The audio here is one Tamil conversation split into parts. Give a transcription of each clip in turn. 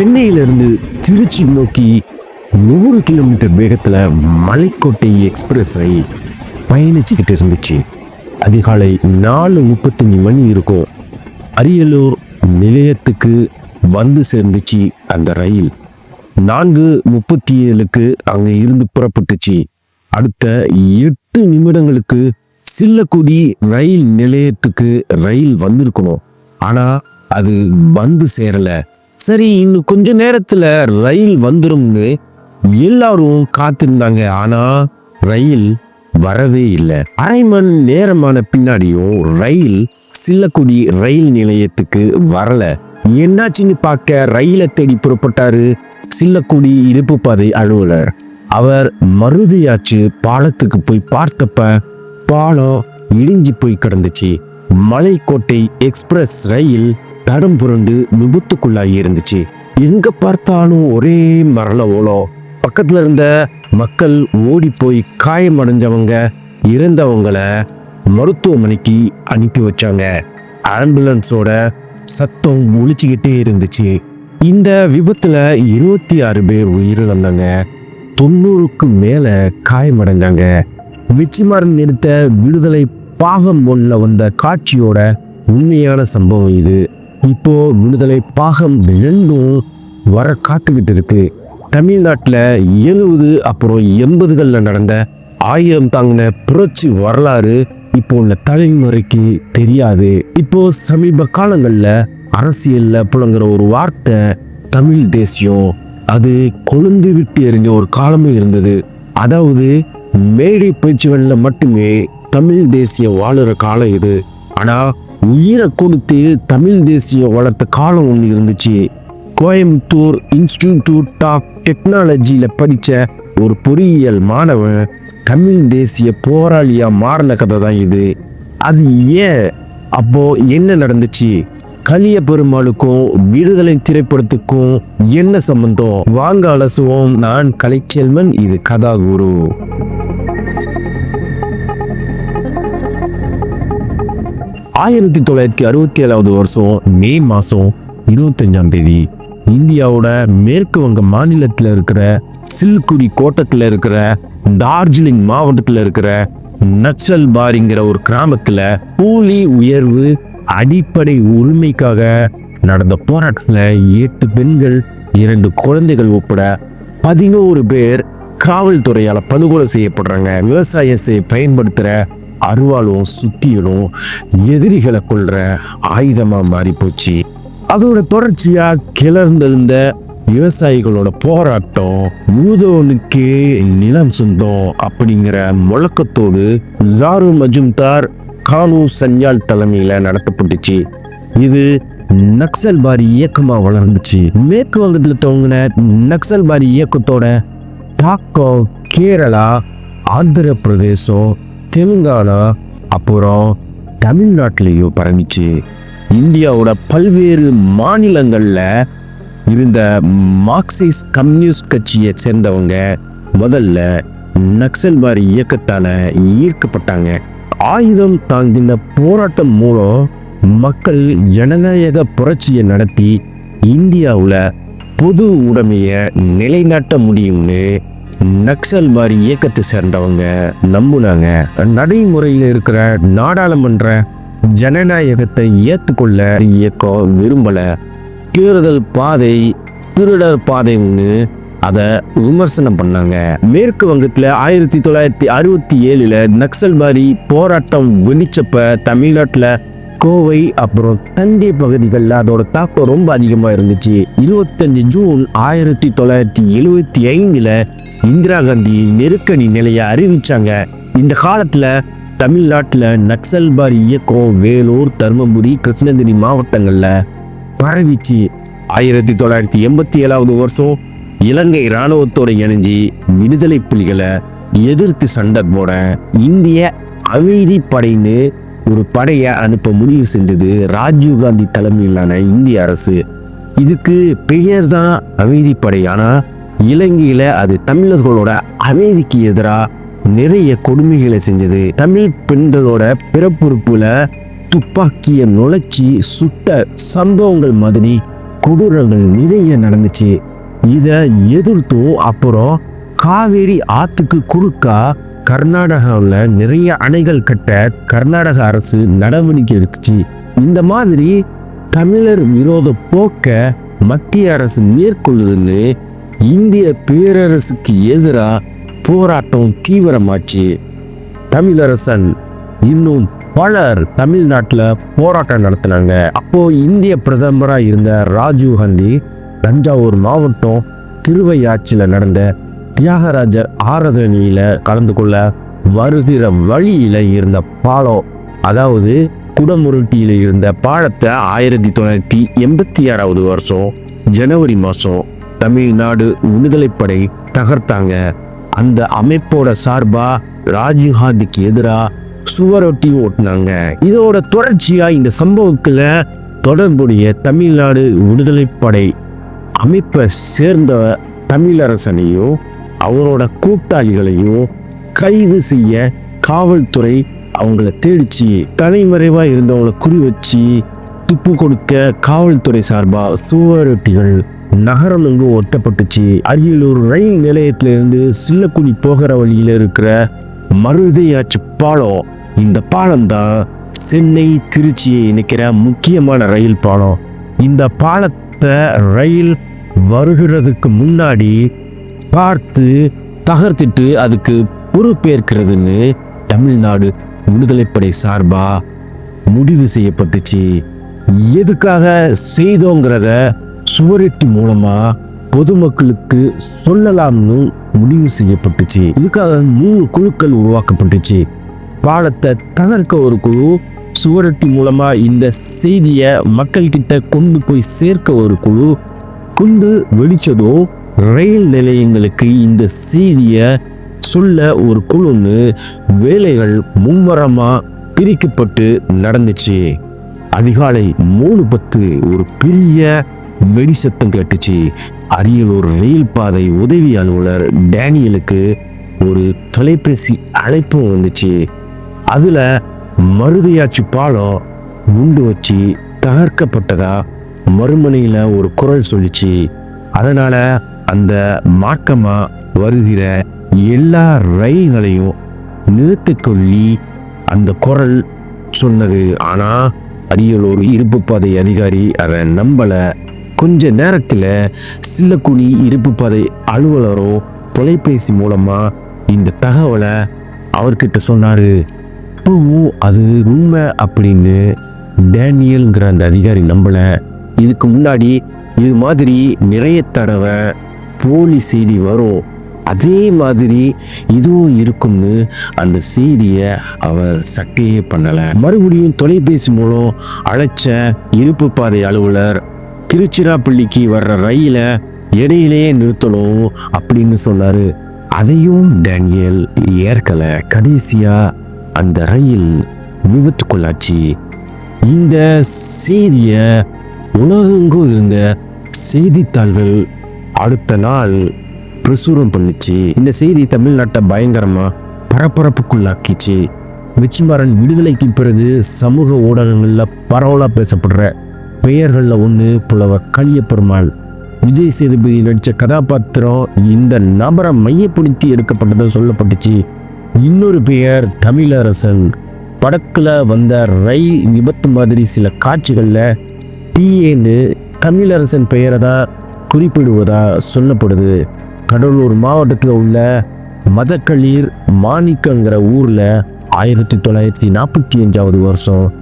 சென்னையிலிருந்து திருச்சி நோக்கி நூறு கிலோமீட்டர் வேகத்தில் மலைக்கோட்டை எக்ஸ்பிரஸ் ரயில் பயணிச்சுக்கிட்டு இருந்துச்சு. அதிகாலை நாலு முப்பத்தஞ்சு மணி இருக்கும். அரியலூர் நிலையத்துக்கு வந்து சேர்ந்துச்சு அந்த ரயில். நான்கு முப்பத்தி ஏழுக்கு அங்கே இருந்து புறப்பட்டுச்சு. அடுத்த எட்டு நிமிடங்களுக்கு சில்லக்குடி ரயில் நிலையத்துக்கு ரயில் வந்திருக்கணும். ஆனால் அது வந்து சேரலை. சரி இன்னும் கொஞ்ச நேரத்தில் ரயில் வந்துரும்னு எல்லாரும் காத்திருந்தாங்க. ஆனா ரயில் வரவே இல்லை. அரை மணி நேரமான பின்னாடியும் ரயில் சில்லக்குடி ரயில் நிலையத்துக்கு வரல. என்னாச்சுன்னு பார்க்க ரயிலை தேடி புறப்பட்டாரு சில்லக்குடி இருப்பு பாதை அலுவலர். அவர் மருதியாச்சு பாலத்துக்கு போய் பார்த்தப்ப பாலம் இடிஞ்சு போய் கிடந்துச்சு. மலைக்கோட்டை எக்ஸ்பிரஸ் ரயில் தடம் புரண்டு விபத்துக்குள்ளாகி இருந்துச்சு. எங்க பார்த்தாலும் ஒரே மரல ஓலம் பக்கத்துல இருந்த மக்கள் ஓடி போய் காயமடைஞ்சவங்க இறந்தவங்கள மருத்துவமனைக்கு அனுப்பி வச்சாங்க. ஆம்புலன்ஸோட சத்தம் ஒழிச்சுக்கிட்டே இருந்துச்சு. இந்த விபத்துல இருபத்தி ஆறு பேர் உயிரிழந்தாங்க. தொண்ணூறுக்கு மேல காயமடைஞ்சாங்க. வெற்றிமாறன் எடுத்த விடுதலை பாகம் ஒன்ல வந்த காட்சியோட உண்மையான சம்பவம் இது. இப்போ விடுதலை பாகம் ரெண்டும் வர காத்துக்கிட்டு இருக்கு. தமிழ்நாட்டில் எழுபது அப்புறம் எண்பதுகளில் நடந்த ஆயிரம் தாங்கின புரட்சி வரலாறு இப்போ உள்ள தலைமுறைக்கு தெரியாது. இப்போ சமீப காலங்களில் அரசியலில் புலங்குற ஒரு வார்த்தை தமிழ் தேசியம். அது கொழுந்து விட்டு எறிஞ்ச ஒரு காலமே இருந்தது. அதாவது மேடை பேச்சுகளில் மட்டுமே தமிழ் தேசியம் வாழுற காலம் இது. ஆனால் உயிரை கொடுத்து தமிழ் தேசியம் வளர்த்த காலம் ஒன்று இருந்துச்சு. கோயம்புத்தூர் இன்ஸ்டிடியூட் ஆஃப் டெக்னாலஜியில் படித்த ஒரு பொறியியல் மாணவன் தமிழ் தேசிய போராளியாக மாறின கதை தான் இது. அது ஏன்? அப்போது என்ன நடந்துச்சு? கலிய பெருமாளுக்கும் விடுதலை திரைப்படத்துக்கும் என்ன சம்பந்தம்? வாங்க அலசுவோம். நான் கலைச்செல்வன் இது கதாகுரு. ஆயிரத்தி தொள்ளாயிரத்தி அறுபத்தி ஏழாவது வருஷம் மே மாதம் இருபத்தஞ்சாம் தேதி இந்தியாவோட மேற்கு வங்க மாநிலத்தில் இருக்கிற சில்குடி கோட்டத்தில் இருக்கிற டார்ஜிலிங் மாவட்டத்தில் இருக்கிற நக்சல் பாரிங்கிற ஒரு கிராமத்தில் கூலி உயர்வு அடிப்படை உரிமைக்காக நடந்த போராட்டத்தில் எட்டு பெண்கள் இரண்டு குழந்தைகள் உட்பட பதினோரு பேர் காவல்துறையால் படுகொலை செய்யப்படுறாங்க. விவசாயத்தை பயன்படுத்துகிற அருவாளும் சுத்தியலும் எதிரிகளை கொள்ற ஆயுதமாக மாறி போச்சு அதோட தொடர்ச்சியாக கிளர்ந்திருந்த விவசாயிகளோட போராட்டம் மூதவனுக்கு நிலம் சொந்தம் அப்படிங்கிற முழக்கத்தோடு ஜாரு மஜும்தார் கானு சன்யால் தலைமையில் நடத்தப்பட்டுச்சு. இது நக்சல்பாரி இயக்கமாக வளர்ந்துச்சு. மேற்கு வங்கத்துல நக்சல் நக்சல்பாரி இயக்கத்தோட தாக்கம் கேரளா ஆந்திர பிரதேசம் தெலுங்கானா அப்புறம் தமிழ்நாட்டிலையும் பரவிச்சு இந்தியாவோட பல்வேறு மாநிலங்களில் இருந்த மார்க்சிஸ்ட் கம்யூனிஸ்ட் கட்சியை சேர்ந்தவங்க முதல்ல நக்சல்வாரி இயக்கத்தால் ஈர்க்கப்பட்டாங்க. ஆயுதம் தாங்கின போராட்டம் மூலம் மக்கள் ஜனநாயக புரட்சியை நடத்தி இந்தியாவில் பொது உடைமையை நிலைநாட்ட முடியும்னு நக்சல் மாதிரி இயக்கத்தை சேர்ந்தவங்க நம்புனாங்க. நடைமுறையில் இருக்கிற நாடாளுமன்ற ஜனநாயகத்தை ஏற்றுக்கொள்ள இயக்கம் விரும்பலை. தேர்தல் பாதை திருடர் பாதைன்னு அதை விமர்சனம் பண்ணாங்க. மேற்கு வங்கத்தில் ஆயிரத்தி தொள்ளாயிரத்தி அறுபத்தி ஏழில் நக்சல்பாரி போராட்டம் வெடிச்சப்ப தமிழ்நாட்டில் கோவை அப்புறம் தஞ்சை பகுதிகளில் அதோட தாக்கம் ரொம்ப அதிகமாக இருந்துச்சு. இருபத்தஞ்சு ஜூன் ஆயிரத்தி தொள்ளாயிரத்தி எழுவத்தி ஐந்தில் இந்திரா காந்தி நெருக்கடி நிலையை அறிவிச்சாங்க. இந்த காலத்தில் தமிழ்நாட்டில் நக்சல்பார் இயக்கம் வேலூர் தருமபுரி கிருஷ்ணகிரி மாவட்டங்களில் பரவிச்சு. ஆயிரத்தி தொள்ளாயிரத்தி எண்பத்தி ஏழாவது வருஷம் இலங்கை இராணுவத்தோடு இணைஞ்சி விடுதலை புலிகளை எதிர்த்து சண்டை போட இந்திய அமைதி படைன்னு ஒரு படையை அனுப்ப முடிவு செஞ்சது ராஜீவ்காந்தி தலைமையிலான இந்திய அரசு. இதுக்கு பெயர் தான் அமைதிப்படை ஆனால் இலங்கையில் அது தமிழர்களோட அமைதிக்கு எதிராக நிறைய கொடுமைகளை செஞ்சது. தமிழ் பெண்களோட பிறப்புறுப்பில் துப்பாக்கியை நுழைச்சி சுட்ட சம்பவங்கள் மாதிரி கொடூரங்கள் நிறைய நடந்துச்சு. இதை எதிர்த்தும் அப்புறம் காவேரி ஆற்றுக்கு குறுக்கா கர்நாடகாவில் நிறைய அணைகள் கட்ட கர்நாடக அரசு நடவடிக்கை எடுத்துச்சு. இந்த மாதிரி தமிழர் விரோத போக்க மத்திய அரசு மேற்கொள்ளுதுன்னு இந்திய பேரரசுக்கு எதிராக போராட்டம் தீவிரமாச்சு. தமிழரசன் இன்னும் பலர் தமிழ்நாட்டில் போராட்டம் நடத்தினாங்க. அப்போ இந்திய பிரதமராக இருந்த ராஜீவ் காந்தி தஞ்சாவூர் மாவட்டம் திருவையாற்றில் நடந்த தியாகராஜர் ஆராதனையில கலந்து கொள்ள வருகிற வழியில இருந்த பாலம் அதாவது குடமுருட்டியில இருந்த பாலத்தை ஆயிரத்தி தொள்ளாயிரத்தி எண்பத்தி ஆறாவது வருஷம் ஜனவரி மாதம் தமிழ்நாடு விடுதலைப்படை தகர்த்தாங்க. அந்த அமைப்போட சார்பாக ராஜீவ்காந்திக்கு எதிராக சுவரொட்டி ஓட்டினாங்க. இதோட தொடர்ச்சியாக இந்த சம்பவத்தில் தொடர்புடைய தமிழ்நாடு விடுதலைப்படை அமைப்பை சேர்ந்த தமிழரசனையும் அவரோட கூட்டாளிகளையும் கைது செய்ய காவல்துறை அவங்கள தேடிச்சு தலைமறைவா இருந்தவங்கள குறி வச்சு துப்பு கொடுக்க காவல்துறை சார்பா சுவரொட்டிகள் நகரம் எங்கு ஒட்டப்பட்டுச்சு. அரியலூர் ரயில் நிலையத்திலிருந்து சில்லக்குடி போகிற வழியில இருக்கிற மருதையாச்சு பாலம். இந்த பாலம் தான் சென்னை திருச்சியை இணைக்கிற முக்கியமான ரயில் பாலம். இந்த பாலத்தை ரயில் வருகிறதுக்கு முன்னாடி பார்த்து தகர்த்திட்டு அதுக்கு பொறுப்பேற்கிறதுன்னு தமிழ்நாடு விடுதலைப்படை சார்பா முடிவு செய்யப்பட்டுச்சு. எதுக்காக செய்தோங்கிறத சுவரெட்டி மூலமா பொதுமக்களுக்கு சொல்லலாம்னு முடிவு செய்யப்பட்டுச்சு. இதுக்காக மூணு குழுக்கள் உருவாக்கப்பட்டுச்சு. பாலத்தை தகர்க்க ஒரு குழு சுவரொட்டி மூலமா இந்த செய்தியை மக்கள்கிட்ட கொண்டு போய் சேர்க்க ஒரு குழு குண்டு வெடித்ததோ ரயில் நிலையங்களுக்கு இந்த செய்தியை சொல்ல ஒரு குழுன்னு வேலைகள் மும்முரமாக பிரிக்கப்பட்டு நடந்துச்சு. அதிகாலை மூணு பத்து ஒரு பெரிய வெடி சத்தம் கேட்டுச்சு. அரியலூர் ரயில் பாதை உதவி அலுவலர் டேனியலுக்கு ஒரு தொலைபேசி அழைப்பு வந்துச்சு. அதில் மருதையாச்சி பாலம் குண்டு வச்சு தகர்க்கப்பட்டதா மறுமனையில் ஒரு குரல் சொல்லிச்சு. அதனால் அந்த மாக்கமாக வருகிற எல்லா ரயில்களையும் நிறுத்திக் கொள்ளி அந்த குரல் சொன்னது. ஆனால் அரியலூர் இருப்பு பாதை அதிகாரி அதை நம்பலை. கொஞ்ச நேரத்தில் சில்லக்குடி இருப்பு பாதை அலுவலரோ தொலைபேசி மூலமாக இந்த தகவலை அவர்கிட்ட சொன்னார். இப்போவும் அது உண்மை அப்படின்னு டேனியல்ங்கிற அந்த அதிகாரி நம்பலை. இதுக்கு முன்னாடி இது மாதிரி நிறைய தடவை போலி செய்தி வரும் அதே மாதிரி இதுவும் இருக்கும்னு அந்த செய்தியை அவர் சட்டையே பண்ணலை. மறுபடியும் தொலைபேசி மூலம் அழைச்ச இருப்பு பாதை அலுவலர் திருச்சிராப்பள்ளிக்கு வர்ற ரயிலை இடையிலேயே நிறுத்தணும் அப்படின்னு சொன்னார். அதையும் டேனியல் ஏற்கலை. கடைசியாக அந்த ரயில் விபத்துக்குள்ளாச்சு. இந்த செய்தியை உலகெங்கும் இருந்த செய்தித்தாள்கள் அடுத்த நாள் பிரசுரம் பண்ணுச்சு. இந்த செய்தி தமிழ்நாட்டை பயங்கரமா பரபரப்புக்குள்ளாக்கிச்சு. வெற்றிமாறன் விடுதலைக்கு பிறகு சமூக ஊடகங்களில் பரவலாக பேசப்படுற பெயர்களில் ஒன்று புலவர் கலியப்பெருமாள் விஜய் சேதுபதி நடித்த கதாபாத்திரம் இந்த நபரை மையப்படுத்தி எடுக்கப்பட்டதாக சொல்லப்பட்டுச்சு. இன்னொரு பெயர் தமிழரசன். படக்கில் வந்த ரயில் விபத்து மாதிரி சில காட்சிகளில் டிஏன்னு தமிழரசன் பெயரை தான் குறிப்பிடுவதா சொல்லப்படுது. கடலூர் மாவட்டத்தில் உள்ள மதக்களீர் மாணிக்கங்கிற ஊரில் ஆயிரத்தி தொள்ளாயிரத்தி நாற்பத்தி அஞ்சாவது வருஷம்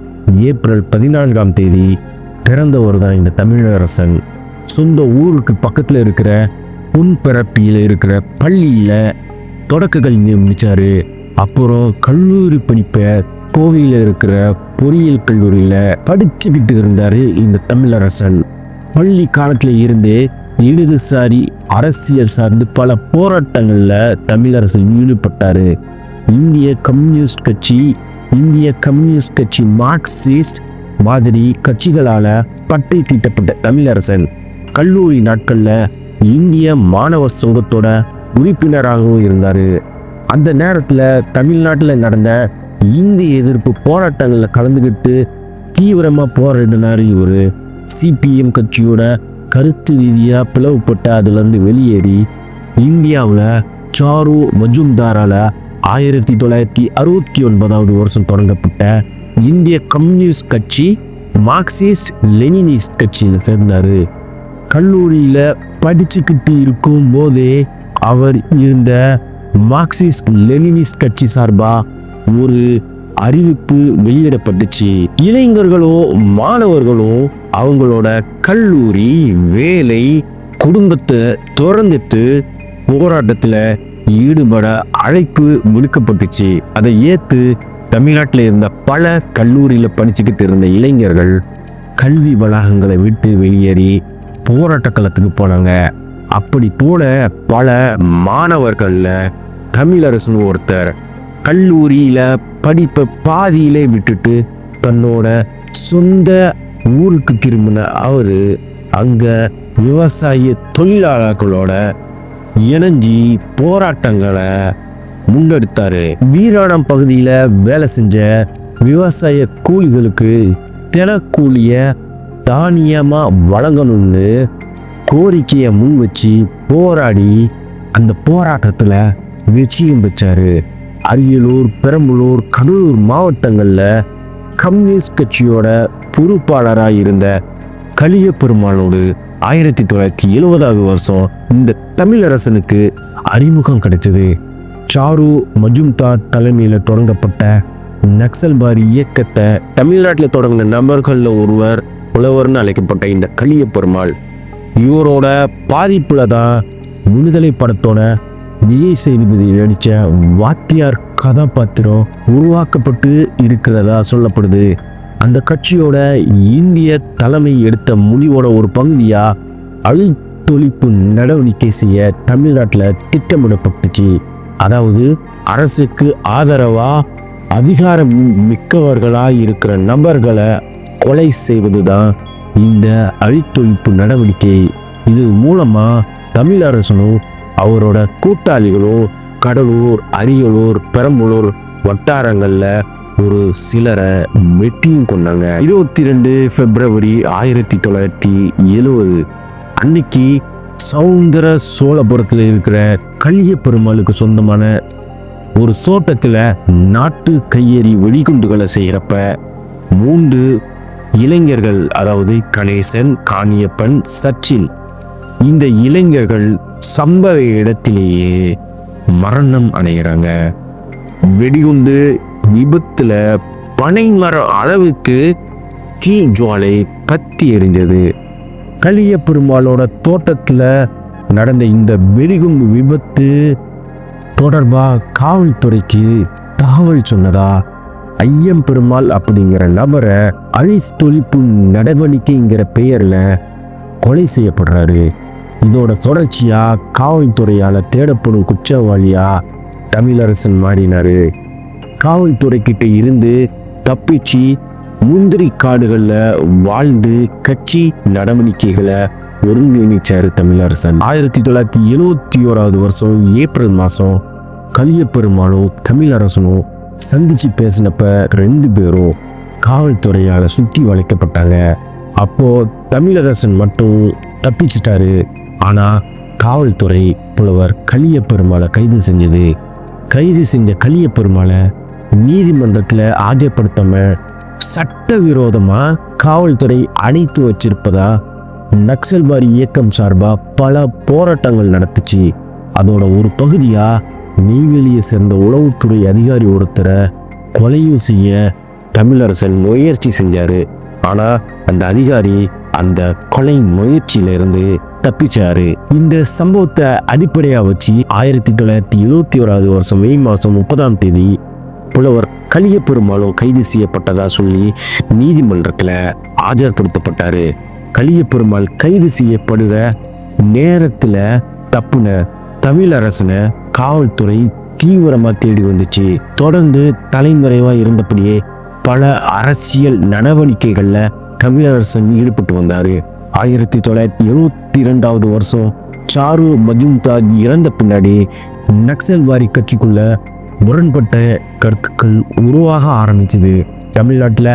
ஏப்ரல் பதினான்காம் தேதி பிறந்தவர் தான் இந்த தமிழரசன். சொந்த ஊருக்கு பக்கத்தில் இருக்கிற புன்பரப்பியில் இருக்கிற பள்ளியில் தொடக்க கல்வி முடித்தார் அப்புறம் கல்லூரி படிப்பை கோவையில் இருக்கிற பொறியியல் கல்லூரியில் படிச்சுக்கிட்டு இருந்தார் இந்த தமிழரசன். பள்ளி காலத்தில் இருந்தே இடதுசாரி அரசியல் சார்ந்து பல போராட்டங்களில் தமிழரசு ஈடுபட்டார். இந்திய கம்யூனிஸ்ட் கட்சி இந்திய கம்யூனிஸ்ட் கட்சி மார்க்சிஸ்ட் மாதிரி கட்சிகளால் பட்டை தீட்டப்பட்ட தமிழரசன் கல்லூரி நாட்களில் இந்திய மாணவ சங்கத்தோட உறுப்பினராகவும் இருந்தார். அந்த நேரத்தில் தமிழ்நாட்டில் நடந்த இந்திய எதிர்ப்பு போராட்டங்களில் கலந்துக்கிட்டு தீவிரமாக போராடினாரு இவர். சிபிஎம் கட்சியோட கருத்து ரீதியாக பிளவுபட்ட அதுலேருந்து வெளியேறி இந்தியாவில் சாரு மஜும்தாரால் ஆயிரத்தி தொள்ளாயிரத்தி அறுபத்தி ஒன்பதாவது வருஷம் தொடங்கப்பட்ட இந்திய கம்யூனிஸ்ட் கட்சி மார்க்சிஸ்ட் லெனினிஸ்ட் கட்சியில் சேர்ந்தார். கல்லூரியில் படிச்சுக்கிட்டு இருக்கும் போதே அவர் இருந்த மார்க்சிஸ்ட் லெனினிஸ்ட் கட்சி சார்பாக ஒரு அறிவிப்பு வெளியிடப்பட்டுச்சு. இளைஞர்களோ மாணவர்களோ அவங்களோட கல்லூரி வேலை குடும்பத்தை திறந்துட்டு போராட்டத்தில் ஈடுபட அழைப்பு விடுக்கப்பட்டுச்சு. அதை ஏற்று தமிழ்நாட்டில் இருந்த பல கல்லூரியில் படிச்சுக்கிட்டு இருந்த இளைஞர்கள் கல்வி வளாகங்களை விட்டு வெளியேறி போராட்ட களத்துக்கு போனாங்க. அப்படி போல பல மாணவர்களில் தமிழரசுன்னு ஒருத்தர் கல்லூரியில் படிப்பை பாதியிலே விட்டுட்டு தன்னோட சொந்த ஊருக்கு திரும்பின அவர் அங்கே விவசாய தொழிலாளர்களோட இணைஞ்சி போராட்டங்களை முன்னெடுத்தார். வீராணம் பகுதியில் வேலை செஞ்ச விவசாய கூலிகளுக்கு தினக்கூலியை தானியமாக வழங்கணும்னு கோரிக்கையை முன் வச்சு போராடி அந்த போராட்டத்தில் வெற்றியும் பெற்றார். அரியலூர் பெரம்பலூர் கடலூர் மாவட்டங்களில் கம்யூனிஸ்ட் கட்சியோட பொறுப்பாளராக இருந்த கலிய பெருமாளோடு ஆயிரத்தி தொள்ளாயிரத்தி எழுபதாவது வருஷம் இந்த தமிழரசனுக்கு அறிமுகம் கிடைச்சது. சாரு மஜும்தார் தலைமையில் தொடங்கப்பட்ட நக்சல்பாரி இயக்கத்தை தமிழ்நாட்டில் தொடங்கின நபர்களில் ஒருவர் புலவர்னு அழைக்கப்பட்ட இந்த கலிய பெருமாள் இவரோட பாதிப்பில் தான் விடுதலை படத்தோட விஜய் சேதுபதி நடித்த வாத்தியார் கதாபாத்திரம் உருவாக்கப்பட்டு இருக்கிறதா சொல்லப்படுது. அந்த கட்சியோட இந்திய தலைமை எடுத்த முடிவோட ஒரு பகுதியாக அழித்தொழிப்பு நடவடிக்கை செய்ய தமிழ்நாட்டில் திட்டமிடப்பட்டுச்சு. அதாவது அரசுக்கு ஆதரவாக அதிகாரம் மிக்கவர்களாக இருக்கிற நபர்களை கொலை செய்வது தான் இந்த அழித்தொழிப்பு நடவடிக்கை. இது மூலமாக தமிழ் அரசனும் அவரோட கூட்டாளிகளும் கடலூர் அரியலூர் பெரம்பலூர் வட்டாரங்களில் ஒரு சிலரை வெட்டியும் கொண்டாங்க. இருபத்தி ரெண்டு பிப்ரவரி ஆயிரத்தி தொள்ளாயிரத்தி எழுவது அன்னைக்கு சவுந்தர சோழபுரத்தில் இருக்கிற கலிய பெருமாளுக்கு சொந்தமான ஒரு சோட்டத்தில் நாட்டு கையெறி வெடிகுண்டுகளை செய்கிறப்ப மூன்று இளைஞர்கள் அதாவது கணேசன் காணியப்பன் சச்சின் இந்த இளைஞர்கள் சம்பவ இடத்திலேயே மரணம் அடைகிறாங்க. வெடிகுண்டு விபத்துல பனைமரம் அளவுக்கு தீ ஜுவாலை பத்தி எரிஞ்சது கலிய பெருமாளோட தோட்டத்தில் நடந்த இந்த வெடிகுண்டு விபத்து தொடர்பாக காவல்துறைக்கு தகவல் சொன்னதா? ஐயம் பெருமாள் அப்படிங்கிற நபரை அழித்தொழிப்பு நடவடிக்கைங்கிற பெயரில் கொலை செய்யப்படுறாரு. இதோட தொடர்ச்சியா காவல்துறையால தேடப்படும் குற்றவாளியா தமிழரசன் மாறினாரு. காவல்துறை கிட்ட இருந்து தப்பிச்சு முந்திரி காடுகளில் வாழ்ந்து கட்சி நடவடிக்கைகளை ஒருங்கிணைச்சார் தமிழரசன். ஆயிரத்தி தொள்ளாயிரத்தி எழுவத்தி ஓராவது வருஷம் ஏப்ரல் மாதம் கலியப்பெருமானும் தமிழரசனும் சந்திச்சு பேசினப்ப ரெண்டு பேரும் காவல்துறையால் சுற்றி வளைக்கப்பட்டாங்க. அப்போது தமிழரசன் மட்டும் தப்பிச்சிட்டாரு. ஆனால் காவல்துறை புலவர் கலிய பெருமாளை கைது செஞ்சது. கைது செஞ்ச கலிய பெருமாளை நீதிமன்றத்தில் ஆஜர்படுத்தாம சட்டவிரோதமாக காவல்துறை அடைத்து வச்சிருப்பதா? நக்சல்வாரி இயக்கம் சார்பாக பல போராட்டங்கள் நடத்துச்சு. அதோட ஒரு பகுதியாக நெய்வேலியை சேர்ந்த உளவுத்துறை அதிகாரி ஒருத்தரை கொலையும் செய்ய தமிழரசன் முயற்சி செஞ்சாரு. ஆனால் அந்த அதிகாரி அந்த கொலை முயற்சியிலிருந்து தப்பிச்சாரு. இந்த சம்பவத்தை அடிப்படையாக வச்சு ஆயிரத்தி தொள்ளாயிரத்தி எழுபத்தி ஓராவது வருஷம் மே மாதம் முப்பதாம் தேதி புலவர் கலிய பெருமாளும் கைது செய்யப்பட்டதா சொல்லி நீதிமன்றத்தில் ஆஜர்படுத்தப்பட்டாரு. கலிய பெருமாள் கைது செய்யப்படுற நேரத்தில் தப்புன தமிழரசனை காவல்துறை தீவிரமாக தேடி வந்துச்சு. தொடர்ந்து தலைமறைவாக இருந்தபடியே பல அரசியல் நடவடிக்கைகளில் தமிழரசன் ஈடுபட்டு வந்தார். ஆயிரத்தி தொள்ளாயிரத்தி எழுபத்தி இரண்டாவது வருஷம் சாரு மஜும்தார் இறந்த பின்னாடி நக்சல்வாரி கட்சிக்குள்ள முரண்பட்ட கருத்துக்கள் உருவாக ஆரம்பிச்சது. தமிழ்நாட்டில்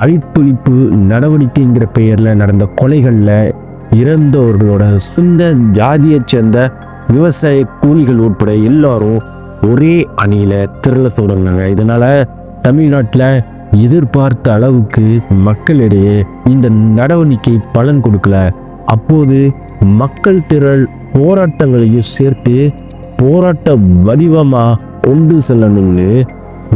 அழிப்பொழிப்பு நடவடிக்கைங்கிற பெயரில் நடந்த கொலைகளில் இறந்தவர்களோட சொந்த ஜாதியைச் சேர்ந்த விவசாய கூலிகள் உட்பட எல்லாரும் ஒரே அணியில் திரள தொடங்கினாங்க. இதனால் தமிழ்நாட்டில் எதிர்பார்த்த அளவுக்கு மக்களிடையே இந்த நடவடிக்கை பலன் கொடுக்கல. அப்போது மக்கள் திரள் போராட்டங்களையும் சேர்த்து போராட்ட வடிவமாக கொண்டு செல்லணும்னு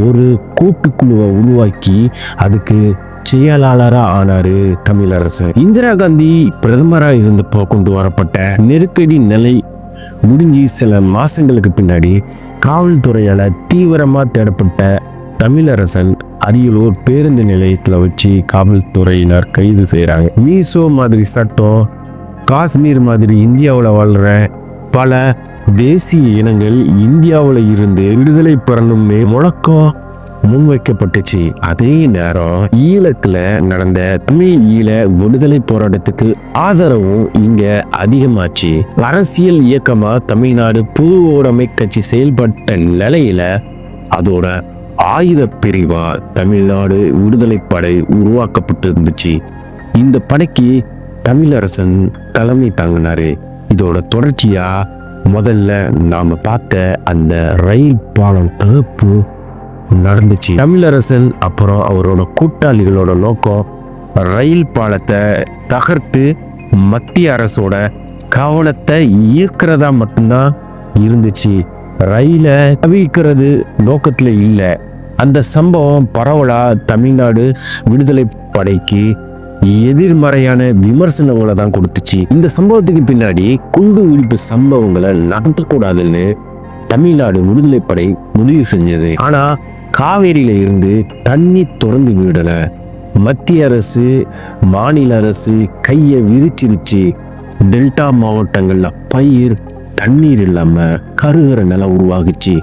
ஒரு கூட்டுக்குழுவை உருவாக்கி அதுக்கு செயலாளராக ஆனார் தமிழரசன் இந்திரா காந்தி பிரதமராக இருந்தப்போ கொண்டு வரப்பட்ட நெருக்கடி நிலை முடிஞ்சு சில மாதங்களுக்கு பின்னாடி காவல்துறையால் தீவிரமாக தேடப்பட்ட தமிழரசன் அரியலூர் பேருந்து நிலையத்தில் வச்சு காவல்துறையினர் கைது செய்கிறாங்க மீசோ மாதிரி சட்டம் காஷ்மீர் மாதிரி இந்தியாவில் வாழ்கிற பல தேசிய இனங்கள் இந்தியாவில் இருந்து விடுதலை பெறணும்னு முழக்கம் முன்வைக்கப்பட்டுச்சு. அதே நேரம் ஈழத்துல நடந்த தமிழ் ஈழ விடுதலை போராட்டத்துக்கு ஆதரவும் இங்க அதிகமாச்சு. அரசியல் இயக்கமா தமிழ்நாடு புது உடைமை கட்சி செயல்பட்ட நிலையில அதோட ஆயுத பிரிவா தமிழ்நாடு விடுதலை படை உருவாக்கப்பட்டு இருந்துச்சு இந்த படைக்கு தமிழரசன் தலைமை தாங்கினாரு. இதோட தொடர்ச்சியா முதல்ல நாம பார்த்த அந்த ரயில் பாலம் தகப்பு நடந்துச்சு. தமிழரசன் அப்புறம் அவரோட கூட்டாளிகளோட நோக்கம் ரயில் பாலத்தை தகர்த்து மத்திய அரசோட கவனத்தை ஈர்க்கிறதா மட்டும்தான் இருந்துச்சு. ரயிலை தவிக்கிறது நோக்கத்தில் இல்லை. அந்த சம்பவம் பரவலாக தமிழ்நாடு விடுதலை படைக்கு எதிர்மறையான விமர்சனங்களை தான் கொடுத்துச்சு. இந்த சம்பவத்துக்கு பின்னாடி குண்டு வெடிப்பு சம்பவங்களை நடத்தக்கூடாதுன்னு தமிழ்நாடு விடுதலை படை முடிவு செஞ்சது. ஆனா காவேரியில இருந்து தண்ணி திறந்து விடல. மத்திய அரசு மாநில அரசு கையை விரிச்சிருச்சு டெல்டா மாவட்டங்கள்ல பயிர் தண்ணீர் இல்லாம கருகிற நிலம் உருவாகுச்சு.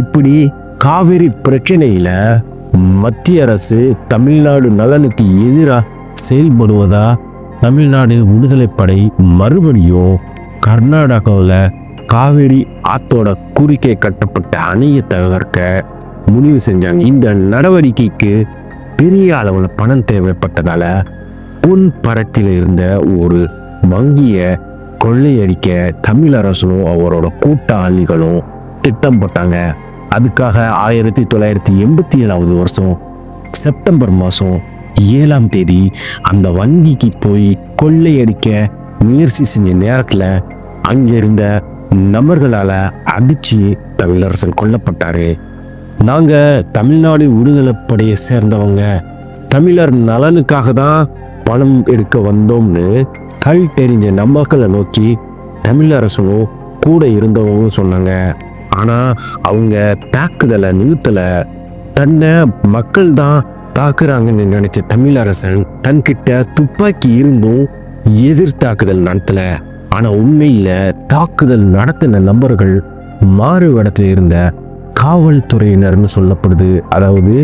இப்படி காவிரி பிரச்சனையில மத்திய அரசு தமிழ்நாடு நலனுக்கு எதிராக செயல்படுவதா தமிழ்நாடு விடுதலை படை மறுபடியும் கர்நாடகாவில் காவேரி ஆத்தோட குறுக்கே கட்டப்பட்ட அணையை தகர்க்க முடிவு செஞ்சாங்க. இந்த நடவடிக்கைக்கு பெரிய அளவில் பணம் தேவைப்பட்டதால பொன் பரத்தில் இருந்த ஒரு வங்கியை கொள்ளையடிக்க தமிழரசனும் அவரோட கூட்டாளிகளும் திட்டம் போட்டாங்க. அதுக்காக ஆயிரத்தி தொள்ளாயிரத்தி எண்பத்தி ஏழாவது வருஷம் செப்டம்பர் மாதம் ஏழாம் தேதி அந்த வங்கிக்கு போய் கொள்ளையடிக்க முயற்சி செஞ்ச நேரத்தில் அங்கே இருந்த நபர்களால் அடித்து தமிழரசன் கொல்லப்பட்டார். நாங்கள் தமிழ்நாடு விடுதலைப்படையை சேர்ந்தவங்க தமிழர் நலனுக்காக தான் பணம் எடுக்க வந்தோம்னு கல் தெரிஞ்ச நம்பர்களை நோக்கி தமிழரசனும் கூட இருந்தவங்க சொன்னாங்க. ஆனால் அவங்க தாக்குதலை நிறுத்தலை. தன்னை மக்கள் தான் தாக்குறாங்கன்னு நினைச்ச தமிழரசன் தன்கிட்ட துப்பாக்கி இருந்தும் எதிர் தாக்குதல் நடத்தலை. ஆனால் உண்மையில் தாக்குதல் நடத்தின நபர்கள் மாறுவேடத்தில் இருந்த காவல்துறையினர்னு சொல்லப்படுது. அதாவது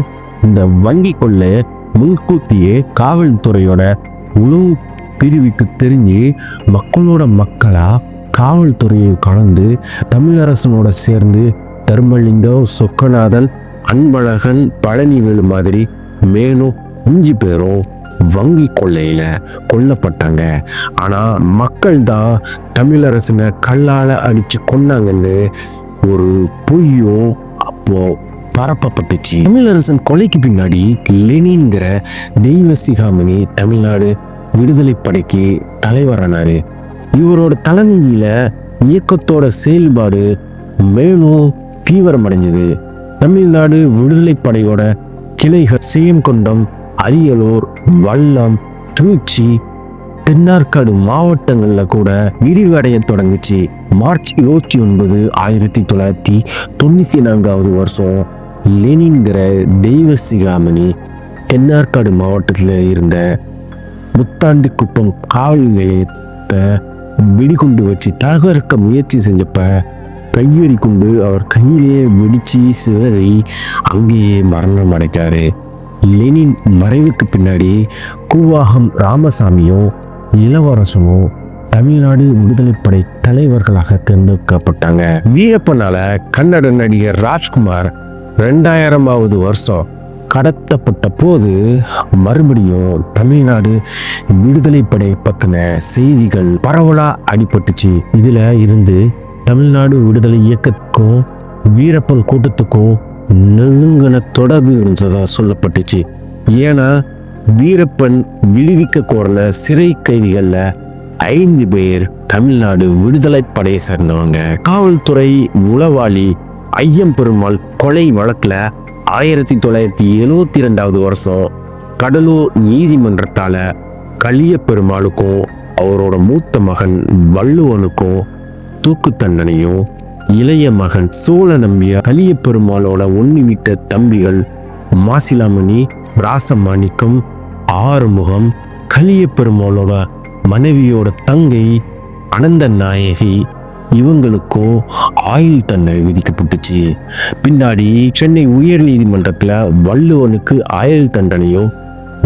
இந்த வங்கி கொள்ளை முன்கூட்டியே காவல்துறையோட உளவு பிரிவுக்கு தெரிஞ்சு மக்களோட மக்களாக காவல்துறையை கலந்து தமிழரசனோட சேர்ந்து தர்மலிங்கம் சொக்கநாதன் அன்பழகன் பழனிவேலு மாதிரி மேலும் அஞ்சு பேரும் வங்கி கொள்ளையில் கொல்லப்பட்டாங்க. ஆனால் மக்கள் தான் தமிழரசனை கல்லால் அடித்து கொன்னாங்கன்னு ஒரு பொய்யும் அப்போ பரப்பப்பட்டுச்சு. தமிழரசன் கொலைக்கு பின்னாடி லெனின்கிற தெய்வ சிகாமணி தமிழ்நாடு விடுதலை படைக்கு தலைவரானாரு. இவரோட தலைமையில இயக்கத்தோட செயல்பாடு மேலும் தீவிரமடைஞ்சது. தமிழ்நாடு விடுதலை படையோட கிளைகள் சேயம்கொண்டம் அரியலூர் வல்லம் திருச்சி தென்னார்காடு மாவட்டங்களில் கூட விரிவடைய தொடங்குச்சு. மார்ச் இருபத்தி ஒன்பது ஆயிரத்தி தொள்ளாயிரத்தி தொண்ணூற்றி நான்காவது வருஷம் லெனின்கிற தெய்வ சிகாமணி தென்னார்காடு மாவட்டத்தில் இருந்த முத்தாண்டிக்குப்பம் காவல் நிலையத்தை வெடிகுண்டு வச்சு தகர்க்க முயற்சி செஞ்சப்ப கையெறி கொண்டு அவர் கையிலேயே வெடிச்சு சிதறி அங்கேயே மரணம் அடைச்சார் லெனின் மறைவுக்கு பின்னாடி கூவாகம் ராமசாமியும் இளவரசனும் தமிழ்நாடு விடுதலைப்படை தலைவர்களாக தேர்ந்தெடுக்கப்பட்டாங்க. வீரப்பனால கன்னட நடிகர் ராஜ்குமார் ரெண்டாயிரமாவது வருஷம் கடத்தப்பட்ட போது மறுபடியும் தமிழ்நாடு விடுதலை படை செய்திகள் பரவலாக அடிபட்டுச்சு. இதில் இருந்து தமிழ்நாடு விடுதலை இயக்கத்துக்கும் வீரப்பன் கூட்டத்துக்கும் நெருங்கின தொடர்பு இருந்ததாக சொல்லப்பட்டுச்சு. ஏன்னா வீரப்பன் விடுவிக்க கோரின சிறை கைதிகளில் ஐந்து பேர் தமிழ்நாடு விடுதலை படையை சேர்ந்தவங்க. காவல்துறை உளவாளி ஐயம் பெருமாள் கொலை வழக்கில் ஆயிரத்தி தொள்ளாயிரத்தி எழுவத்தி ரெண்டாவது வருஷம் கடலூர் நீதிமன்றத்தால கலிய பெருமாளுக்கும் அவரோட மூத்த மகன் வள்ளுவனுக்கும் தூக்கு தண்டனையும் இளைய மகன் சோழ நம்பிய கலிய பெருமாளோட ஒன்னிவிட்ட தம்பிகள் மாசிலாமணி ராசமாணிக்கம் ஆறுமுகம் கலிய பெருமாளோட மனைவியோட தங்கை அனந்த நாயகி இவங்களுக்கும் ஆயுள் தண்டனை விதிக்கப்பட்டுச்சு. பின்னாடி சென்னை உயர் நீதிமன்றத்தில் வள்ளுவனுக்கு ஆயுள் தண்டனையும்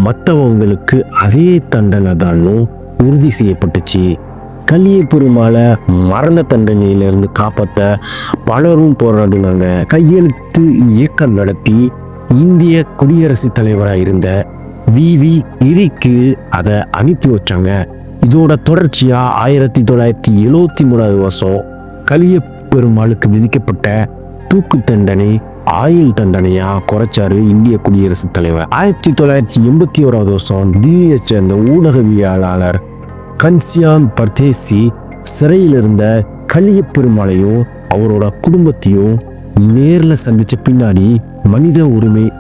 மற்றவங்களுக்கு அதே தண்டனை தானும் உறுதி செய்யப்பட்டுச்சு. கலிய பெருமாளை மரண தண்டனையிலிருந்து காப்பாற்ற பலரும் போராடினாங்க. கையெழுத்து இயக்கம் நடத்தி இந்திய குடியரசுத் தலைவராக இருந்த வி வி இரிக்கு அதை அனுப்பி வச்சாங்க. இதோட தொடர்ச்சியாக ஆயிரத்தி தொள்ளாயிரத்தி எழுவத்தி மூணாவது வருஷம் கலிய பெருமாளுக்கு விதிக்கப்பட்ட தூக்கு தண்டனை ஆயுள் தண்டனையாக குறைச்சாரு இந்திய குடியரசுத் தலைவர். ஆயிரத்தி தொள்ளாயிரத்தி எண்பத்தி ஓராவது வருஷம் டிவியை சேர்ந்த ஊடகவியலாளர் கன்சியான் பர்தேசி சிறையில் இருந்த கலிய பெருமாளையும் அவரோட குடும்பத்தையும் நேரில் சந்தித்த பின்னாடி மனித உரிமை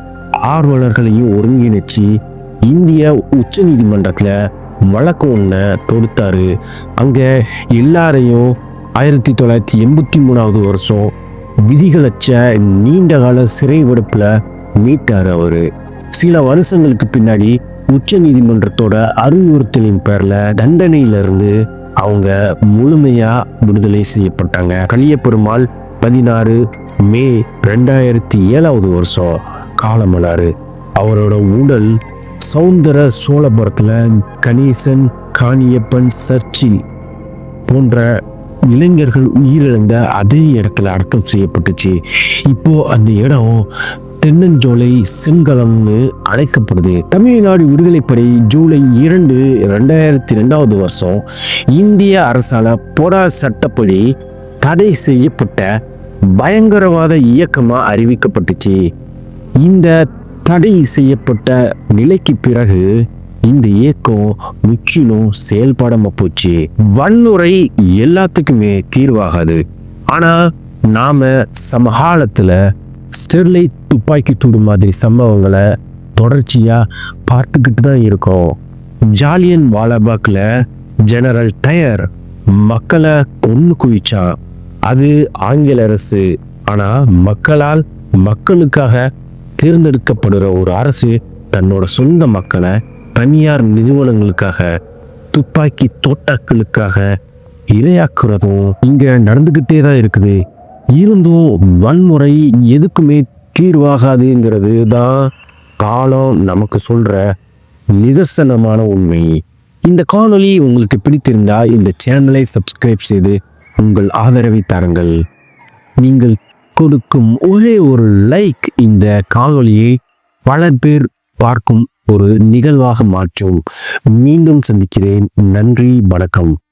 ஆர்வலர்களையும் ஒருங்கிணைச்சு இந்திய உச்ச நீதிமன்றத்தில் வழக்கு ஒன்றை தொடுத்தார். அங்கே எல்லாரையும் ஆயிரத்தி தொள்ளாயிரத்தி எண்பத்தி மூணாவது வருஷம் விதிகளச்ச நீண்ட கால சிறை விடுப்பில் மீட்டார் அவர். சில வருஷங்களுக்கு பின்னாடி உச்ச நீதிமன்றத்தோட அறிவுறுத்தலின் பேரில் தண்டனையிலிருந்து அவங்க முழுமையாக விடுதலை செய்யப்பட்டாங்க. கலியப்பெருமாள் பதினாறு மே ரெண்டாயிரத்தி ஏழாவது வருஷம் காலமலாறு அவரோட உடல் சௌந்தர சோழபுரத்தில் கணேசன் காணியப்பன் சர்ச்சில் போன்ற இளைஞர்கள் உயிரிழந்த அதே இடத்துல அடக்கம் செய்யப்பட்டுச்சு. இப்போ அந்த இடம் தென்னஞ்சோலை செங்கலம்னு அழைக்கப்படுது. தமிழ்நாடு விடுதலைப்படை ஜூலை இரண்டு ரெண்டாயிரத்தி ரெண்டாவது வருஷம் இந்திய அரசால பொடா சட்டப்படி தடை செய்யப்பட்ட பயங்கரவாத இயக்கமாக அறிவிக்கப்பட்டுச்சு. இந்த தடை செய்யப்பட்ட நிலைக்கு பிறகு இந்த இயக்கம் முற்றிலும் செயல்படாம போச்சு. வன்முறை எல்லாத்துக்குமே தீர்வாகாது. ஆனா நாம சமகாலத்துல ஸ்டெர்லைட் துப்பாக்கி தூடு மாதிரி சம்பவங்களை தொடர்ச்சியா பார்த்துக்கிட்டு தான் இருக்கோம். ஜாலியன் வாலாபாக்ல ஜெனரல் டயர் மக்களை கொன்று குவிச்சான். அது ஆங்கில அரசு. ஆனா மக்களால் மக்களுக்காக தேர்ந்தெடுக்கப்படுற ஒரு அரசு தன்னோட சொந்த மக்களை தனியார் நிறுவனங்களுக்காக துப்பாக்கி தோட்டாக்களுக்காக இரையாக்குறதும் இங்கே நடந்துக்கிட்டே தான் இருக்குது. இருந்தும் வன்முறை எதுக்குமே தீர்வாகாதுங்கிறது தான் காலம் நமக்கு சொல்கிற நிதர்சனமான உண்மை. இந்த காணொலி உங்களுக்கு பிடித்திருந்தால் இந்த சேனலை சப்ஸ்கிரைப் செய்து உங்கள் ஆதரவை தாருங்கள். நீங்கள் கொடுக்கும் ஒரே ஒரு லைக் இந்த காணொலியை பல பேர் பார்க்கும் ஒரு நிகழ்வாக மாற்றும். மீண்டும் சந்திக்கிறேன். நன்றி வணக்கம்.